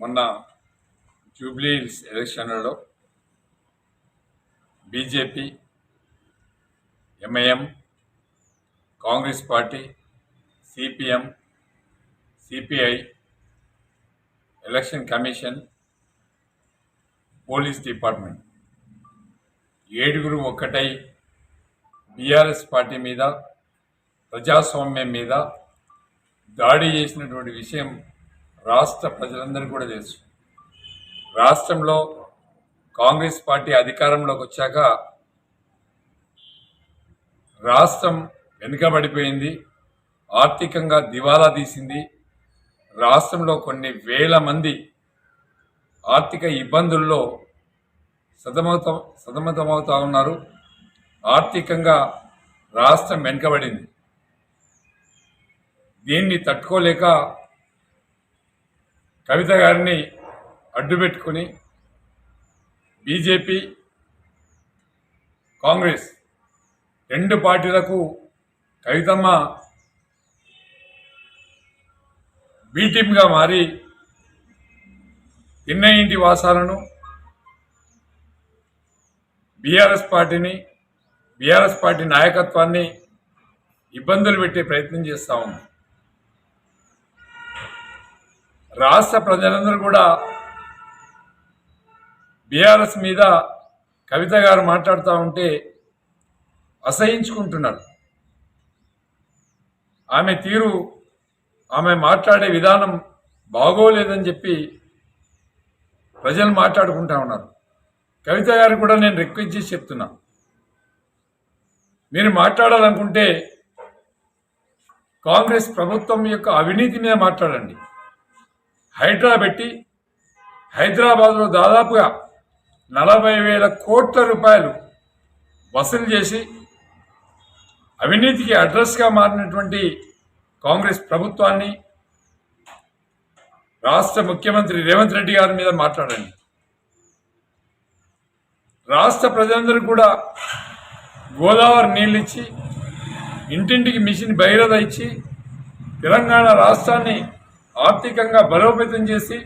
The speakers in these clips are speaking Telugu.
మొన్న జూబ్లీ ఎలక్షన్లలో BJP MIM Congress party CPM CPI election commission police department. ఏడుగురు ఒక్కటై బీఆర్ఎస్ పార్టీ మీద ప్రజాస్వామ్యం మీద దాడి చేసినటువంటి విషయం రాష్ట్ర ప్రజలందరికీ కూడా తెలుసు. రాష్ట్రంలో కాంగ్రెస్ పార్టీ అధికారంలోకి వచ్చాక రాష్ట్రం వెనుకబడిపోయింది ఆర్థికంగా దివాలా తీసింది. రాష్ట్రంలో కొన్ని వేల మంది ఆర్థిక ఇబ్బందుల్లో సతమత సతమతమవుతా ఉన్నారు. ఆర్థికంగా రాష్ట్రం వెనుకబడింది. దీన్ని తట్టుకోలేక కవిత గారిని అడ్డుపెట్టుకుని బీజేపీ కాంగ్రెస్ రెండు పార్టీలకు కవితమ్మ బీటీంగా మారి తిన్న ఇంటి వాసాలను బీఆర్ఎస్ పార్టీని బీఆర్ఎస్ పార్టీ నాయకత్వాన్ని ఇబ్బందులు పెట్టే ప్రయత్నం చేస్తూ ఉంది. రాష్ట్ర ప్రజలందరూ కూడా బీఆర్ఎస్ మీద కవిత గారు మాట్లాడుతూ ఉంటే అసహించుకుంటున్నారు. ఆమె తీరు ఆమె మాట్లాడే విధానం బాగోలేదని చెప్పి ప్రజలు మాట్లాడుకుంటా ఉన్నారు. కవిత గారు కూడా నేను రిక్వెస్ట్ చేసి చెప్తున్నా. మీరు మాట్లాడాలనుకుంటే కాంగ్రెస్ ప్రభుత్వం యొక్క అవినీతి మీద మాట్లాడండి. హైడ్రా పెట్టి హైదరాబాద్లో దాదాపుగా నలభై వేల కోట్ల రూపాయలు వసూలు చేసి అవినీతికి అడ్రస్గా మారినటువంటి కాంగ్రెస్ ప్రభుత్వాన్ని రాష్ట్ర ముఖ్యమంత్రి రేవంత్ రెడ్డి గారి మీద మాట్లాడండి. రాష్ట్ర ప్రజలందరూ కూడా గోదావరి నీళ్ళు ఇచ్చి ఇంటింటికి మిషన్ బహిరద ఇచ్చి తెలంగాణ రాష్ట్రాన్ని ఆర్థికంగా బలోపేతం చేసి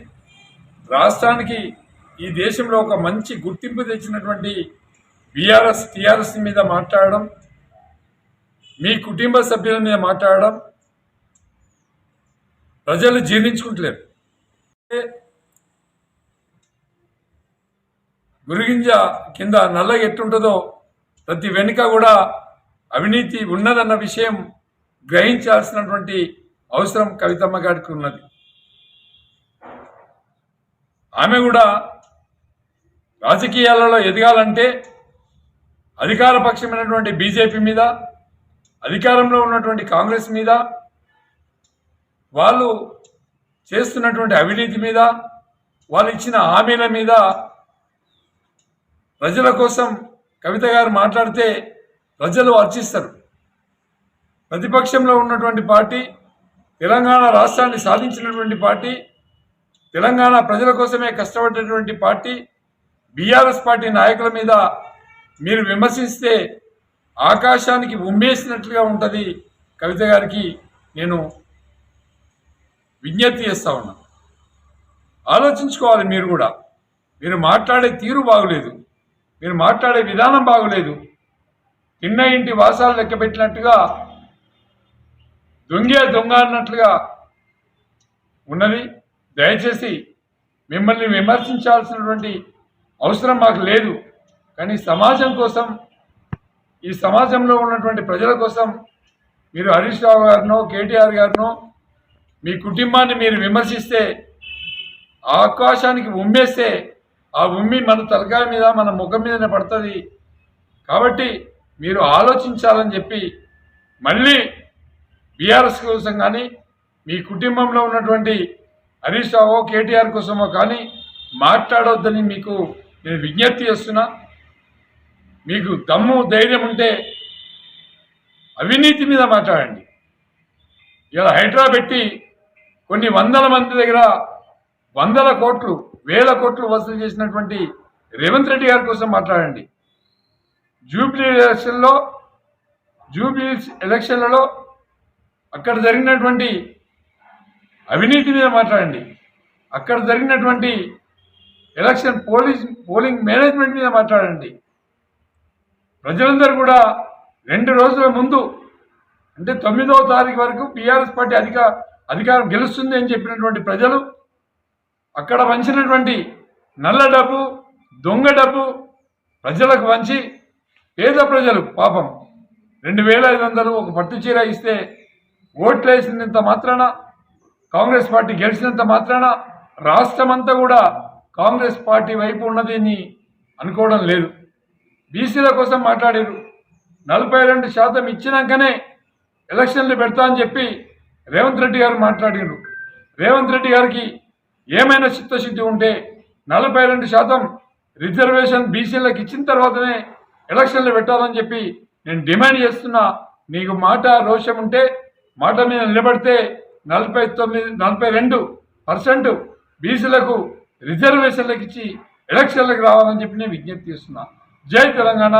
రాష్ట్రానికి ఈ దేశంలో ఒక మంచి గుర్తింపు తెచ్చినటువంటి బీఆర్ఎస్ టీఆర్ఎస్ మీద మాట్లాడడం మీ కుటుంబ సభ్యుల మీద మాట్లాడడం ప్రజలు జీర్ణించుకుంటలేరు. గురిగింజ కింద నల్ల ఎట్టుంటుందో ప్రతి వెనుక కూడా అవినీతి ఉన్నదన్న విషయం గ్రహించాల్సినటువంటి అవసరం కవితమ్మ గారికి ఉన్నది. ఆమె కూడా రాజకీయాలలో ఎదగాలంటే అధికార పక్షమైనటువంటి బీజేపీ మీద అధికారంలో ఉన్నటువంటి కాంగ్రెస్ మీద వాళ్ళు చేస్తున్నటువంటి అవినీతి మీద వాళ్ళు ఇచ్చిన హామీల మీద ప్రజల కోసం కవిత గారు మాట్లాడితే ప్రజలు అర్చిస్తారు ప్రతిపక్షంలో ఉన్నటువంటి పార్టీ తెలంగాణ రాష్ట్రాన్ని సాధించినటువంటి పార్టీ తెలంగాణ ప్రజల కోసమే కష్టపడినటువంటి పార్టీ బీఆర్ఎస్ పార్టీ నాయకుల మీద మీరు విమర్శిస్తే ఆకాశానికి ఉమ్మేసినట్లుగా ఉంటుంది కవిత గారికి నేను విజ్ఞప్తి చేస్తా ఉన్నా. ఆలోచించుకోవాలి మీరు కూడా. మీరు మాట్లాడే తీరు బాగులేదు. మీరు మాట్లాడే విధానం బాగులేదు. తిన్న ఇంటి వాసాలు లెక్క పెట్టినట్టుగా దొంగే దొంగ అన్నట్లుగా ఉన్నది. దయచేసి మిమ్మల్ని విమర్శించాల్సినటువంటి అవసరం మాకు లేదు. కానీ సమాజం కోసం ఈ సమాజంలో ఉన్నటువంటి ప్రజల కోసం మీరు హరీష్ రావు గారినో కేటీఆర్ గారినో మీ కుటుంబాన్ని మీరు విమర్శిస్తే ఆకాశానికి ఉమ్మేస్తే ఆ ఉమ్మి మన తలకాయ మీద మన ముఖం మీదనే పడుతుంది. కాబట్టి మీరు ఆలోచించాలని చెప్పి మళ్ళీ బీఆర్ఎస్ కోసం కానీ మీ కుటుంబంలో ఉన్నటువంటి హరీష్ రావో కేటీఆర్ కోసమో కానీ మాట్లాడొద్దని మీకు నేను విజ్ఞప్తి చేస్తున్నా. మీకు దమ్ము ధైర్యం ఉంటే అవినీతి మీద మాట్లాడండి. ఇలా హైడ్రా పెట్టి కొన్ని వందల మంది దగ్గర వందల కోట్లు వేల కోట్లు వసూలు చేసినటువంటి రేవంత్ రెడ్డి గారి కోసం మాట్లాడండి. జూబ్లీ ఎలక్షన్లో జూబ్లీ ఎలక్షన్లలో అక్కడ జరిగినటువంటి అవినీతి మీద మాట్లాడండి. అక్కడ జరిగినటువంటి ఎలక్షన్ పోలీస్ పోలింగ్ మేనేజ్మెంట్ మీద మాట్లాడండి. ప్రజలందరూ కూడా రెండు రోజుల ముందు అంటే తొమ్మిదవ తారీఖు వరకు బీఆర్ఎస్ పార్టీ అధిక అధికారం గెలుస్తుంది అని చెప్పినటువంటి ప్రజలు అక్కడ వంచినటువంటి నల్ల డబ్బు దొంగ డబ్బు ప్రజలకు వంచి పేద ప్రజలు పాపం రెండు వేల ఐదు వందలు ఒక పట్టు చీర ఇస్తే ఓట్లు వేసినంత మాత్రాన కాంగ్రెస్ పార్టీ గెలిచినంత మాత్రాన రాష్ట్రమంతా కూడా కాంగ్రెస్ పార్టీ వైపు ఉన్నదని అనుకోవడం లేదు. బీసీల కోసం మాట్లాడారు. నలభై రెండు శాతం ఇచ్చినాకనే ఎలక్షన్లు పెడతా అని చెప్పి రేవంత్ రెడ్డి గారు మాట్లాడారు. రేవంత్ రెడ్డి గారికి ఏమైనా చిత్తశుద్ధి ఉంటే నలభై రెండు శాతం రిజర్వేషన్ బీసీలకు ఇచ్చిన తర్వాతనే ఎలక్షన్లు పెట్టాలని చెప్పి నేను డిమాండ్ చేస్తున్నా. నీకు మాట రోషం ఉంటే మాట మీద నిలబడితే నలభై తొమ్మిది నలభై రెండు పర్సెంట్ బీసీలకు రిజర్వేషన్లకు ఇచ్చి ఎలక్షన్లకు రావాలని చెప్పి నేను విజ్ఞప్తి చేస్తున్నా. జై తెలంగాణ.